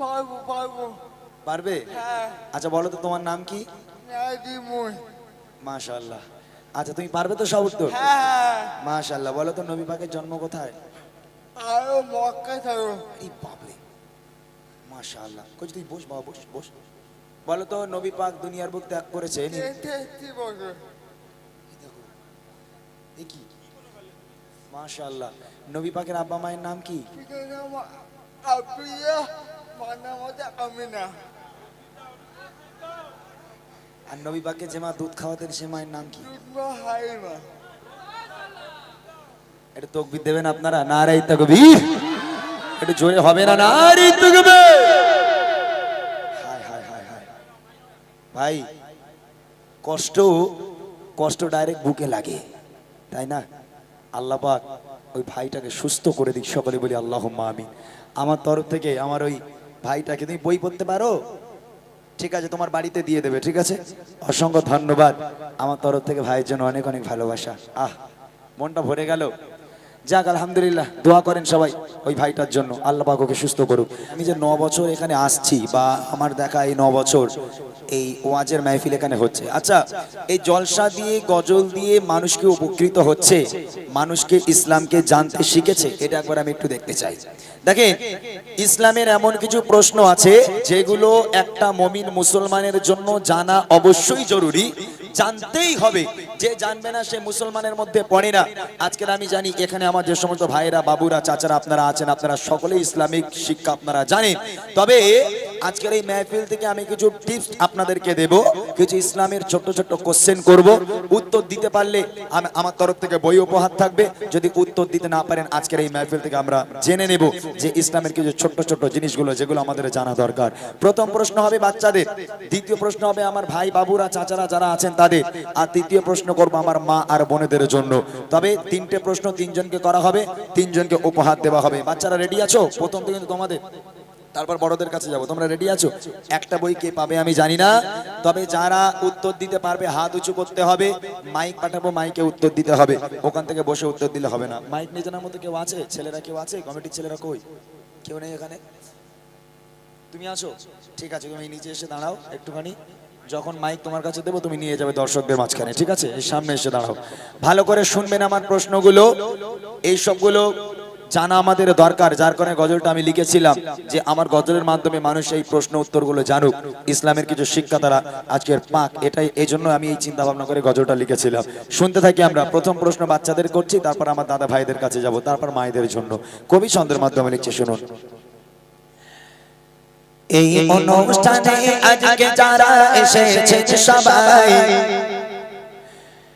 পারব পারব। পারবে? হ্যাঁ। আচ্ছা বলো তো তোমার নাম কি? মুই মাশাআল্লাহ। আচ্ছা তুমি পারবে তো সব উত্তর? হ্যাঁ মাশাআল্লাহ বলো তো নবী পাকের জন্ম কোথায়? আরও মক্কা থাকো। এই বাপরে মাশাআল্লাহ। কই তুই বস বাবা বস বস। বলো তো নবী পাক দুনিয়ার বুক ত্যাগ করেছে দেখো। মাশাআল্লাহ। নবী পাকের আব্বা মায়ের নাম কি? না। আর নবী যে মা দুধ খাওয়াতেন সে মায়ের নাম কি? এটা তকবির দেবেন আপনারা? নারাই তকবীর। এটা জোরে হবে না? নারাই তকবীর। হায় হায় হায় হায়। ভাই কষ্ট কষ্ট ডাইরেক্ট বুকে লাগে। তাই না? আল্লাহ পাক ওই ভাইটাকে সুস্থ করে দিক সকলে বলি আল্লাহ আমি আমার তরফ থেকে আমার ওই ভাইটাকে তুমি বই পড়তে পারো? ঠিক আছে, তোমার বাড়িতে দিয়ে দেবে, ঠিক আছে? অসংখ্য ধন্যবাদ। আমার তরফ থেকে ভাইয়ের জন্য অনেক অনেক ভালোবাসা। আহ, মনটা ভরে গেল। যাক, আলহামদুলিল্লাহ, দোয়া করেন সবাই ওই ভাইটার জন্য। আল্লাহ ওকে সুস্থ করুক। আমি যে ন বছর এখানে আসছি বা আমার দেখা এই ন বছর, এই ওয়াজের মাহফিল এখানে হচ্ছে। আচ্ছা এই জলসা দিয়ে, গজল দিয়ে মানুষকে উপকৃত হচ্ছে, মানুষকে ইসলামকে জানতে শিখেছে, এটা একবার আমি একটু দেখতে চাই। দেখেন, ইসলামের এমন কিছু প্রশ্ন আছে যেগুলো একটা মমিন মুসলমানের জন্য জানা অবশ্যই জরুরি। জানতেই হবে, যে জানবে না সে মুসলমানের মধ্যে পড়ে না। আজকের আমি জানি, এখানে আমার যে সমস্ত ভাইরা বাবুরা, চাচারা আপনারা আছেন, আপনারা সকলে ইসলামিক শিক্ষা আপনারা জানেন। তবে আজকের এই মেহফিল থেকে আমি কিছু টিপস আপনাদেরকে দেব। কিছু ইসলামের ছোট্ট ছোট্ট কোশ্চেন করব। উত্তর দিতে পারলে আম- আমার তরফ থেকে বই উপহার থাকবে। যদি উত্তর দিতে না পারেন, আজকের এই মেহফিল থেকে আমরা জেনে নেব যে ইসলামের কিছু ছোট্ট ছোট্ট জিনিসগুলো, যেগুলো আমাদের জানা দরকার। প্রথম প্রশ্ন হবে বাচ্চাদের। দ্বিতীয় প্রশ্ন হবে আমার ভাই, বাবুরা, চাচারা যারা আছেন তাদের। আর তৃতীয় প্রশ্ন করব আমার মা আর বোনেদের জন্য। তবে তিনটে প্রশ্ন তিনজনকে করা হবে। তিনজনকে উপহার দেওয়া হবে। বাচ্চারা রেডি আছো? প্রথম থেকে কিন্তু তোমাদের। তারপর বড়দের কাছে যাব। তোমরা রেডি আছো? একটা বই কে পাবে আমি জানি না। তবে যারা উত্তর দিতে পারবে, হাত উঁচু করতে হবে। মাইক পাঠাবো, মাইকে উত্তর দিতে হবে। ওখান থেকে বসে উত্তর দিলে হবে না। মাইক নিয়ে জানার মধ্যে কেউ আছে? ছেলেরা কেউ আছে? কমিটির ছেলেরা কই? কেউ নেই এখানে? তুমি আছো? ঠিক আছে, তুমি নিচে এসে দাঁড়াও একটুখানি। যখন মাইক তোমার কাছে দেবো, তুমি নিয়ে যাবে দর্শকদের মাঝখানে। ঠিক আছে? সামনে এসে দাঁড়াও। ভালো করে শুনবেন আমার প্রশ্নগুলো। এই সবগুলো জানা আমাদের দরকার, যার কারণে গজলটা আমি লিখেছিলাম যে আমার গজলের মাধ্যমে মানুষ এই প্রশ্ন উত্তরগুলো জানুক। ইসলামের কিছু শিক্ষা তারা আজকের পাক, এটাই এই জন্য আমি এই চিন্তা ভাবনা করে গজলটা লিখেছিলাম। শুনতে থাকি আমরা, প্রথম প্রশ্ন বাচ্চাদের করছি, তারপর আমার দাদা ভাইদের কাছে যাব, তারপর মায়েদের জন্য। কবি ছন্দের মাধ্যমে লিখছে, শুনুন। এই অনুষ্ঠানে আজকে যারা এসেছে সবাই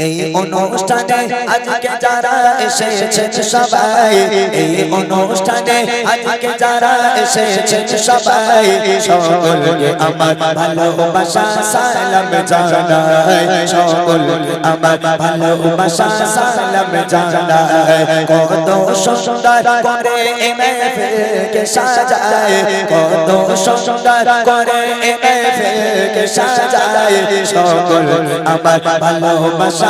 এই অনুষ্ঠানে আজকে যারা এসেছে সবাই এই অনুষ্ঠানে আজকে যারা এসেছে সবাই সকলকে আমার ভালোবাসা সালাম জানাই সকলকে আমার ভালোবাসা সালাম জানাই। কত সুন্দর করে এ মেহফিলকে সাজায় কত সুন্দর করে এ মেহফিলকে সাজায় সকলকে আমার ভালোবাসা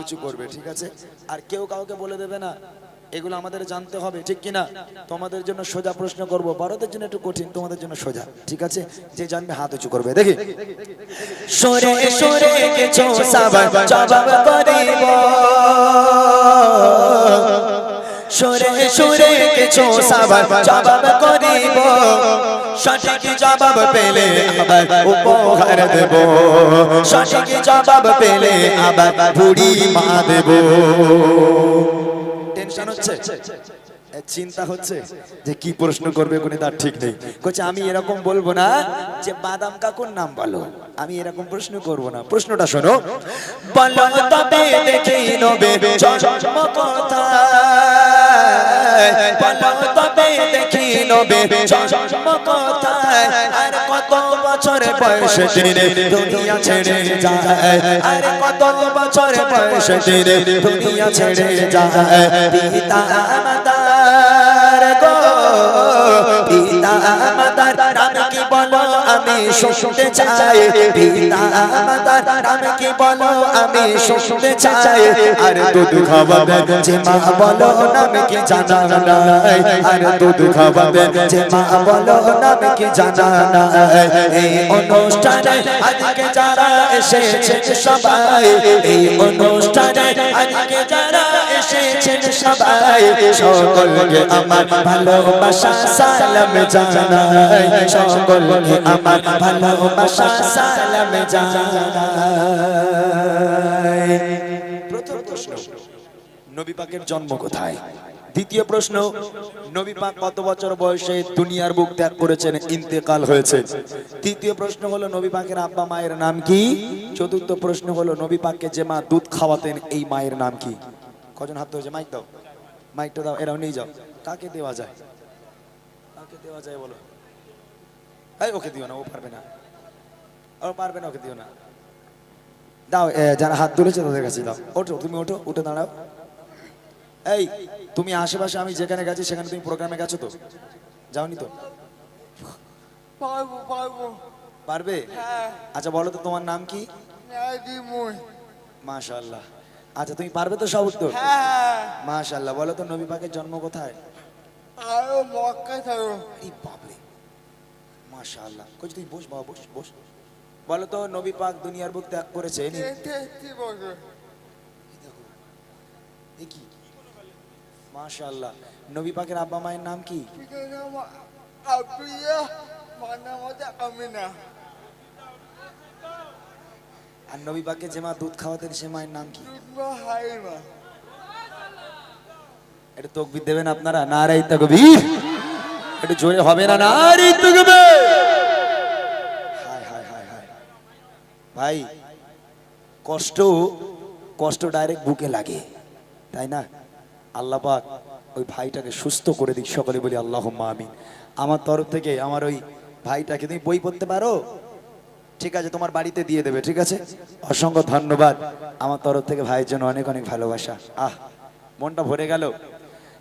উঁচু করবে ঠিক আছে? আর কেউ কাউকে বলে দেবে না এগুলো আমাদের জানতে হবে ঠিক কিনা? তোমাদের জন্য সোজা প্রশ্ন করব বড়দের জন্য একটু কঠিন তোমাদের জন্য সোজা ঠিক আছে? যে জানবে হাত উঁচু করবে দেখি। সরে সরে কিছু সাবান জবাব করিব। সরে সরে কিছু সাবান জবাব করিব। জবাব পেলে আবার উপহার দেব। জবাব পেলে আবার বুড়ি মা দেব। টেনশন হচ্ছে? চিন্তা হচ্ছে যে কি প্রশ্ন করবে কোনে তার ঠিক নেই। কচ্ছে আমি এরকম বলব না যে বাদাম কাকুর নাম বলো আমি এরকম প্রশ্ন করব না। প্রশ্নটা শোনো। বলো দেখি বলো তবে নবে। জন্ম কোথায় আর কত বছর বয়সে তিনি দুনিয়া ছেড়ে যায়। আর কত বছর বয়সে তিনি দুনিয়া ছেড়ে যায়। পিতা মাতার গো, পিতা কি বলো আমি শুনতে চাই? পিতা মাতার নাম কি বলো আমি শুনতে চাই? আর দুধ খাওয়াবে যে মা বলো নাম কি জানা নাই? আর দুধ খাওয়াবে যে মা বলো নাম কি জানা নাই? এই অনুষ্ঠানে আজকে যারা এসেছেন সবাই, এই অনুষ্ঠানে আজকে যারা এসেছেন সবাই। সকলকে আমার ভালোবাসা সালাম জানাই। সকলকে আমার ভালোবাসা সালাম জানাই। প্রথম প্রশ্ন নবী পাকের জন্ম কোথায়? দ্বিতীয় প্রশ্ন নবী পাক কত বছর বয়সে দুনিয়ার বুক ত্যাগ করেছেন? ইন্তেকাল হয়েছে। তৃতীয় প্রশ্ন হলো নবী পাকের আব্বা মায়ের নাম কি? চতুর্থ প্রশ্ন হলো নবী পাককে যে মা দুধ খাওয়াতেন এই মায়ের নাম কি? কজন হাত ধরেছে? মাইক দাও। মাইকটা দাও এরাও নিয়ে যাও। কাকে দেওয়া যায়? কাকে দেওয়া যায় বলো? এই ওকে দিও না ও পারবে না। ও পারবে না ওকে দিও না। দাও যারা হাত তুলেছে তাদের কাছে দাও। ওঠো তুমি ওঠো উঠে দাঁড়াও। এই তুমি আশেপাশে আমি যেখানে গেছি সেখানে তুমি প্রোগ্রামে গেছো তো? যাওনি তো? পারব পারব। পারবে? হ্যাঁ। আচ্ছা বলো তো তোমার নাম কি? মাশাআল্লাহ। আচ্ছা তুমি পারবে তো সব উত্তর? হ্যাঁ। মাশাআল্লাহ বলো তো নবী পাকের জন্ম কোথায়? আরও মক্কা থাকো। এই বাপরে মাশাআল্লাহ। কই তুই বস বাবা বস বস। বলো তো নবী পাক দুনিয়ার বুক ত্যাগ করেছে এই নিন। তেত্রিশ বছর এ কি? মাশাআল্লাহ। নবী পাকের আব্বা মায়ের নাম কি? আব্রিয়া আমিনা। আর নবী পাককে যে মা দুধ খাওয়াতেন সে মায়ের নাম কি? এটা তকবির দেবেন আপনারা? নারাই তকবীর। একটু জোরে হবে না? নারী তকবীর। হায় হায় হায় হায়। ভাই কষ্ট কষ্ট ডাইরেক্ট বুকে লাগে। তাই না? আল্লাহ পাক ওই ভাইটাকে সুস্থ করে দিক। সকলে বলি আল্লাহ আমিন। আমার তরফ থেকে আমার ওই ভাইটাকে তুমি বই পড়তে পারো? ঠিক আছে, তোমার বাড়িতে দিয়ে দেবে, ঠিক আছে? অসংখ্য ধন্যবাদ। আমার তরফ থেকে ভাইয়ের জন্য অনেক অনেক ভালোবাসা। আহ, মনটা ভরে গেল।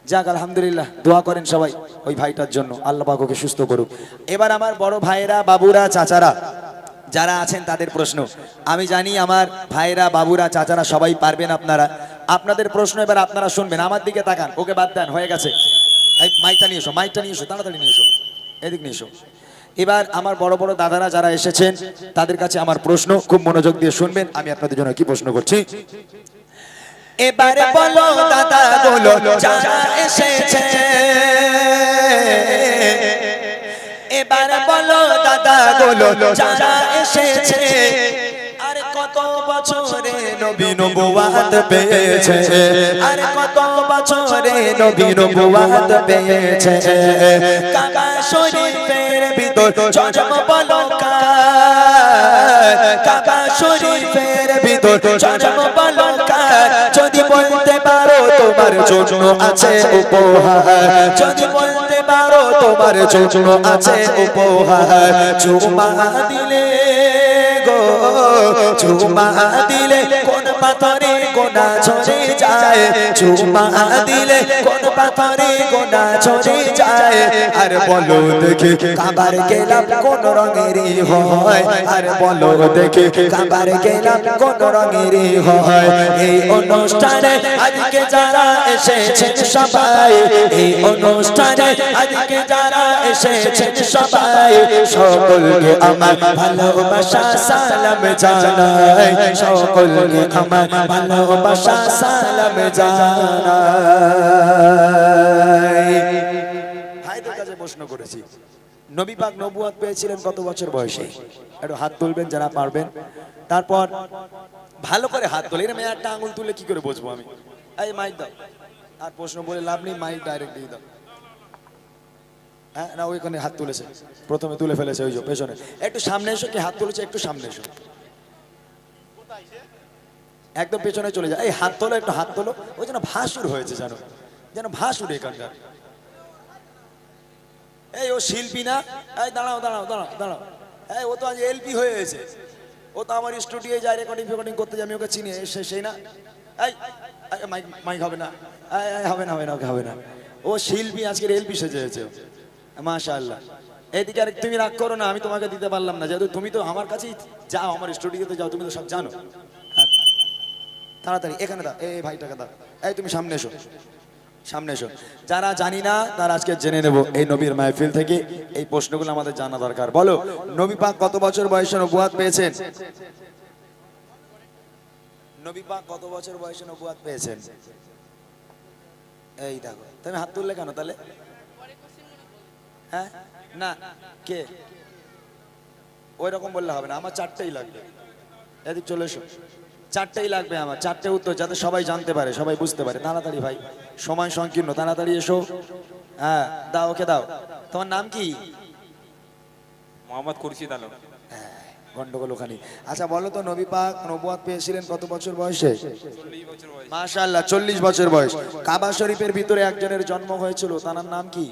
যাক, আলহামদুলিল্লাহ, দোয়া করেন সবাই ওই ভাইটার জন্য। আল্লাহ পাক সুস্থ করুক। এবার আমার বড় ভাইরা বাবুরা, চাচারা, যারা আছেন তাদের প্রশ্ন। আমি জানি আমার ভাইরা বাবুরা, চাচারা সবাই পারবেন আপনারা। আপনাদের প্রশ্ন এবার আপনারা শুনবেন। আমার দিকে তাকান। ওকে বাদ দেন, হয়ে গেছে। এই, মাইকটা নিয়ে এসো, মাইকটা নিয়ে এসো, তাড়াতাড়ি নিয়ে এসো। এদিক নিয়ে এসো। এবার আমার বড় বড় দাদারা যারা এসেছেন, তাদের কাছে আমার প্রশ্ন, খুব মনোযোগ দিয়ে শুনবেন, আমি আপনাদের জন্য কি প্রশ্ন করছি? এবারে বলো দাদা বলো যারা এসেছে। এবারে বলো দাদা বলো যারা এসেছে। আর কত বছরে নবী নবুয়াত পেয়েছে? আর কত বছরে নবী নবুয়াত পেয়েছে? কাবা শরীফের জন্ম বলো যদি বলতে পারো তোমার জন্য আছে উপহার। চুমা দিলে গো চুমা দিলে কোন পাথরে ঝরে যায় চুমা দিলে কোন পাথরে গোনা ঝরে যায়। আর বলো দেখে কাবার গেলাম কোন রঙেরই হয়। আর বলো দেখে কাবার গেলাম কোন রঙেরই হয়। এই অনুষ্ঠানে আজকে যারা এসেছেন সবাই এই অনুষ্ঠানে আজকে যারা এসেছেন সবাই সকলকে আমার ভালোবাসা সালাম জানাই। সকলকে আমার ভালোবাসা সালাম জানাই। ভাইদের কাছে প্রশ্ন করেছি। নবী পাক নবুয়াত পেয়েছিলেন কত বছর বয়সে? একটু হাত তুলবেন, যারা পারবেন। তারপর ভালো করে হাত তোলে, এরকম একটা আঙুল তুলে কি করে বসবো আমি? এই মাইক দাও। আর প্রশ্ন বলে লাভ নেই, মাইক ডাইরেক্ট দিয়ে দাও। হ্যাঁ না, ওইখানে হাত তুলেছে। প্রথমে তুলে ফেলেছে, ওই যে পেছনে। একটু সামনে এসো, কি হাত তুলেছে, একটু সামনে এসো। একদম পেছনে চলে যায়। এই হাত তোলো, একটু হাত তোলো। ওই যেন ভাসুর হয়েছে, জানো। যেন ভাসুর এখানকার এই ও শিল্পী না? এই দাঁড়াও দাঁড়াও দাঁড়াও দাঁড়াও। এই ও তো আজ এলপি হয়ে গেছে। ও তো আমার স্টুডিও যায় রেকর্ডিং ফেকর্ডিং করতে যায়, আমি ওকে চিনি। সে- সেই না? এই মাইক মাইক হবে না। হবে না হবে না, ওকে হবে না। ও শিল্পী, আজকের এলপি সেজে হয়েছে মাশাআল্লাহ। এদিকে আর তুমি রাগ করো না, আমি তোমাকে দিতে পারলাম না। যেহেতু তুমি তো আমার কাছেই যাও, আমার স্টুডিওতে যাও, তুমি তো সব জানো। তাড়াতাড়ি, এখানে দাও এই ভাইটাকে দাও। এই, তুমি সামনে এসো সামনে এসো। যারা জানি না, তারা আজকে জেনে নেব এই নবীর মাহফিল থেকে এই প্রশ্নগুলো আমাদের জানা দরকার। বলো, নবী পাক কত বছর বয়সে নবুয়াত পেয়েছেন? নবী পাক কত বছর বয়সে নবুয়াত পেয়েছেন? এই দেখো, তুমি হাত তুললে কেন তাহলে? হ্যাঁ? না, কে? ওই রকম বললে হবে না, আমার চারটেই লাগবে। এদিক চলে এসো। চারটেই লাগবে আমার, চারটে উত্তর যাতে সবাই জানতে পারে, সবাই বুঝতে পারে। তাড়াতাড়ি ভাই, সময় সংকীর্ণ, তাড়াতাড়ি এসো। হ্যাঁ দাও ওকে দাও। তোমার নাম কি? মোহাম্মদ খুরশিদ আলম। গন্ডগোল ওখানে। আচ্ছা বলো তো নবী পাক নবুয়াত পেয়েছিলেন কত বছর বয়সে? মাশাআল্লাহ চল্লিশ বছর বয়স। কাবা শরীফের ভিতরে একজনের জন্ম হয়েছিল তার নাম কি?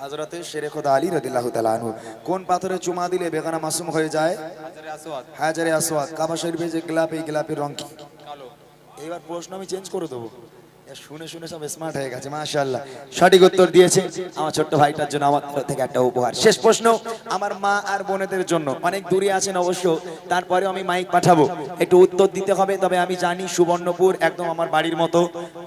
হাজরতে শেরে খোদা আলী রাদিয়াল্লাহু তাআলা কোন পাথরে চুমা দিলে বেগানা মাসুম হয়ে যায়? হাজারে আসওয়াদ। কাবা শরীফে যে গোলাপ এই গোলাপের রং কি? এইবার প্রশ্ন আমি চেঞ্জ করে দেবো। শুনে শুনে সব স্মার্ট হয়ে গেছে মাশাআল্লাহ। সঠিক উত্তর দিয়েছে আমার ছোট্ট ভাইটার জন্য আমার থেকে একটা উপহার। শেষ প্রশ্ন আমার মা আর বোনেদের জন্য। অনেক দূরে আছেন অবশ্য তারপরে আমি মাইক পাঠাবো। একটু উত্তর দিতে হবে তবে আমি জানি সুবর্ণপুর একদম আমার বাড়ির মতো।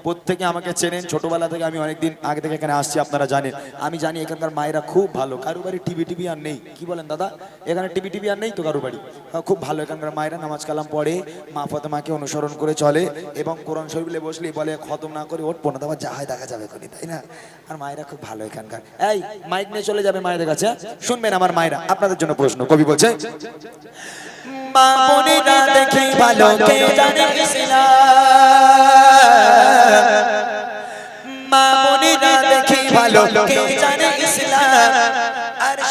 প্রত্যেকে আমাকে চেনেন ছোটবেলা থেকে আমি অনেকদিন আগে থেকে এখানে আসছি আপনারা জানেন। আমি জানি এখানকার মায়েরা খুব ভালো। কারও বাড়ি টিভি টিভি আর নেই। কি বলেন দাদা? এখানে টিভি টিভি আর নেই তো কারও বাড়ি? হ্যাঁ, খুব ভালো এখানকার মায়েরা নামাজ কালাম পড়ে মা ফতেমাকে অনুসরণ করে চলে এবং কোরআন শরীফে বসলে বলে খতম না করে ওঠবো না তোমার যা হয় দেখা যাবে কোনি তাই না? আর মায়েরা খুব ভালো এখানকার। এই, মাইক নিয়ে চলে যাবে মায়েদের কাছে হ্যাঁ? শুনবেন আমার মায়েরা, আপনাদের জন্য প্রশ্ন, কবি বলছে মা বোনেরা দেখি ভালো, কে জানে ইসলাম মা বোনেরা দেখি ভালো, কে জানে ইসলাম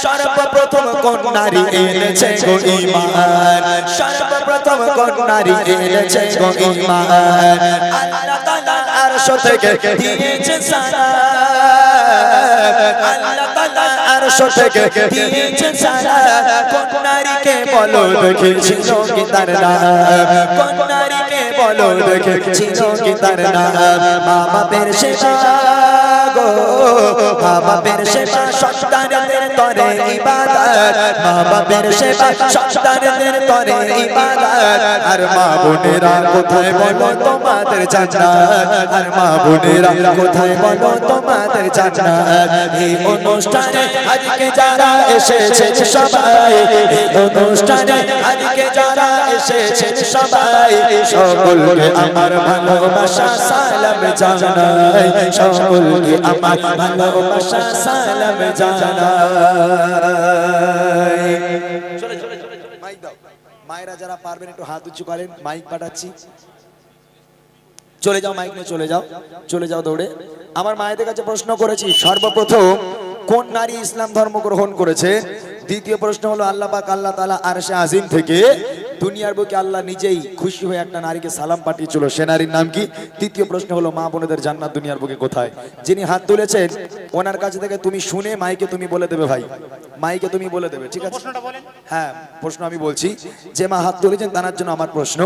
সর্বপ্রথম কোন নারী এনেছে গো ঈমান। সর্বপ্রথম কোন নারী এনেছে গো ঈমান। আল্লাহ তাআলা আরশ থেকে দিয়েছে আল্লাহ তাআলা আরশ থেকে দিয়েছে কোন নারীকে বলো দেখেছিল কি তার নাম। কোন নারীকে বলো দেখেছিল কি তার নাম। মা বাপের গো। মা সেবা সন্তানদের তরে ইবাদত। মা সেবা সন্তানদের তরে ইবাদত। আর মা বোনেরা কোথায় বলো তোমাদের জান্নাত? আর মা বোনেরা কোথায় বলো তোমাদের জান্নাত? এই অনুষ্ঠানে আজকে যারা এসেছে সবাই অনুষ্ঠানে আজকে যারা এসেছে সবাই, সকলকে আমার ভালোবাসা, সালাম জানাই। সকলকে আমার ভালোবাসা সালাম জানাই। চলে চলে। মাইক দাও। মায়েরা যারা পারবেন একটু হাত উঁচু করেন মাইক পাঠাচ্ছি। চলে যাও মাইক নিয়ে চলে যাও চলে যাও দৌড়ে। আমার মায়েদের কাছে প্রশ্ন করেছি সর্বপ্রথম কোন নারী ইসলাম ধর্ম গ্রহণ করেছে? দ্বিতীয় প্রশ্ন হলো আল্লাহ পাক আল্লাহ তাআলা আরশে আজিম থেকে দুনিয়ার বুকে আল্লাহ নিজেই খুশি হয়ে একটা নারীকে সালাম পাঠিয়েছিল। সে নারীর নাম কি? তৃতীয় প্রশ্ন হলো মা বোনেদের জান্নাত দুনিয়ার বুকে কোথায়? যিনি হাত তুলেছেন ওনার কাছে থেকে তুমি শুনে মাইকে তুমি বলে দেবে ভাই। মাইকে তুমি বলে দেবে ঠিক আছে? হ্যাঁ প্রশ্ন আমি বলছি যে মা হাত তুলেছেন তার জন্য আমার প্রশ্ন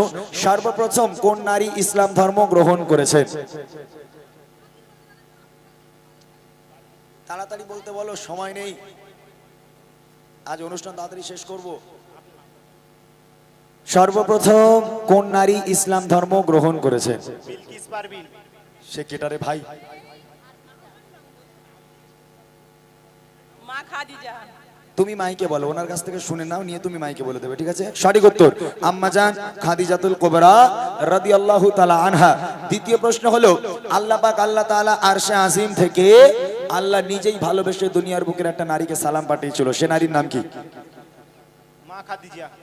সর্বপ্রথম কোন নারী ইসলাম ধর্ম গ্রহণ করেছে? তাড়াতাড়ি বলতে বলো সময় নেই। আজ অনুষ্ঠান তাড়াতাড়ি শেষ করব। সর্বপ্রথম কোন নারী ইসলাম ধর্ম গ্রহণ করেছে? সে কেটারে ভাই। তুমি মাইকে বলো ওনার কাছ থেকে শুনে নাও নিয়ে তুমি মাইকে বলে দেবে ঠিক আছে? সঠিক উত্তর আম্মাজান খাদিজাতুল কোবরা রাদিয়াল্লাহু তাআলা আনহা। দ্বিতীয় প্রশ্ন হলো আল্লাহ পাক আল্লাহ তাআলা আরশে আজিম থেকে আল্লাহ নিজেই ভালোবেসে দুনিয়ার বুকের একটা নারীকে সালাম পাঠিয়েছিল সে নারীর নাম কি?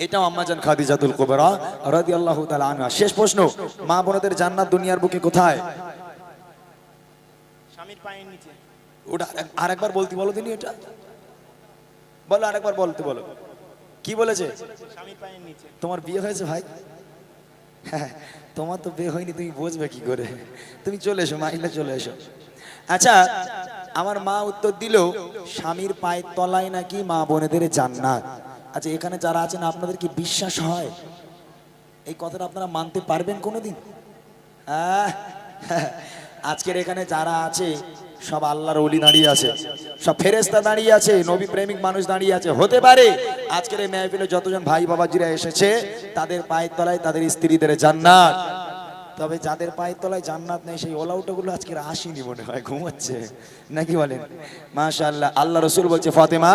এটাও আম্মাজান খাদিজাতুল কোবরা রাদিয়াল্লাহু তাআলা আনহা। শেষ প্রশ্ন মা বোনদের জান্নাত দুনিয়ার বুকে কোথায়? স্বামীর পায়ের নিচে। ওটা আরেকবার বলতে বলো দিনি এটা। বলো আরেকবার বলতে বলো। কি বলেছে? স্বামীর পায়ের নিচে। তোমার বিয়ে হয়েছে ভাই? হ্যাঁ তোমার তো বিয়ে হয়নি তুমি বুঝবে কি করে? তুমি চলে এসো মাইলে চলে এসো। আচ্ছা আমার মা উত্তর দিল স্বামীর পায়ের তলায় নাকি মা বোনেদের জান্নাত? আচ্ছা এখানে যারা আছেন আপনাদের কি বিশ্বাস হয়? এই কথাটা আপনারা মানতে পারবেন কোনোদিন? আহ, আজকের এখানে যারা আছে সব আল্লাহর অলি দাঁড়িয়ে আছে। সব ফেরেস্তা দাঁড়িয়ে আছে নবী প্রেমিক মানুষ দাঁড়িয়ে আছে। হতে পারে আজকের এই মেহফিলে যতজন ভাই বাবাজিরা এসেছে তাদের পায়ের তলায় তাদের স্ত্রীদের জান্নাত। তবে যাদের পায়ের তলায় জান্নাত নেই, সেই ওলাউটাগুলো আজকের আসেনি মনে হয়, ঘুমাচ্ছে। নাকি বলেন? মাশাআল্লাহ, আল্লাহ রসুল বলছে, ফাতেমা,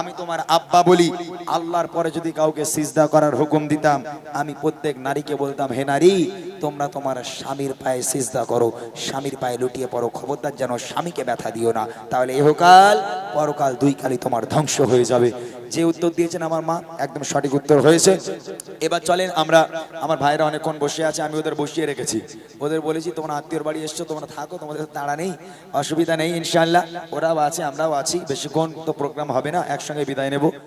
আমি তোমার আব্বা বলি, আল্লাহর পরে যদি কাউকে সিজদা করার হুকুম দিতাম, আমি প্রত্যেক নারীকে বলতাম, হে নারী তোমরা তোমার স্বামীর পায়ে সিজদা করো, স্বামীর পায়ে লুটিয়ে পড়ো, খবরদার যেন স্বামীকে ব্যথা দিও না। তাহলে এহকাল পরকাল দুই কালই তোমার ধ্বংস হয়ে যাবে। যে উত্তর দিয়েছেন আমার মা, একদম সঠিক উত্তর হয়েছে। এবার চলেন আমরা, আমার ভাইরা অনেকক্ষণ বসে আছে, আমি ওদের বসিয়ে রেখেছি। ওদের বলেছি, তোমরা আত্মীয়র বাড়ি এসছো, তোমরা থাকো, তোমাদের তাড়া নেই, অসুবিধা নেই ইনশাল্লাহ ওরাও আছে, আমরাও আছি, বেশিক্ষণ তো প্রোগ্রাম হবে না, একসঙ্গে বিদায় নেব।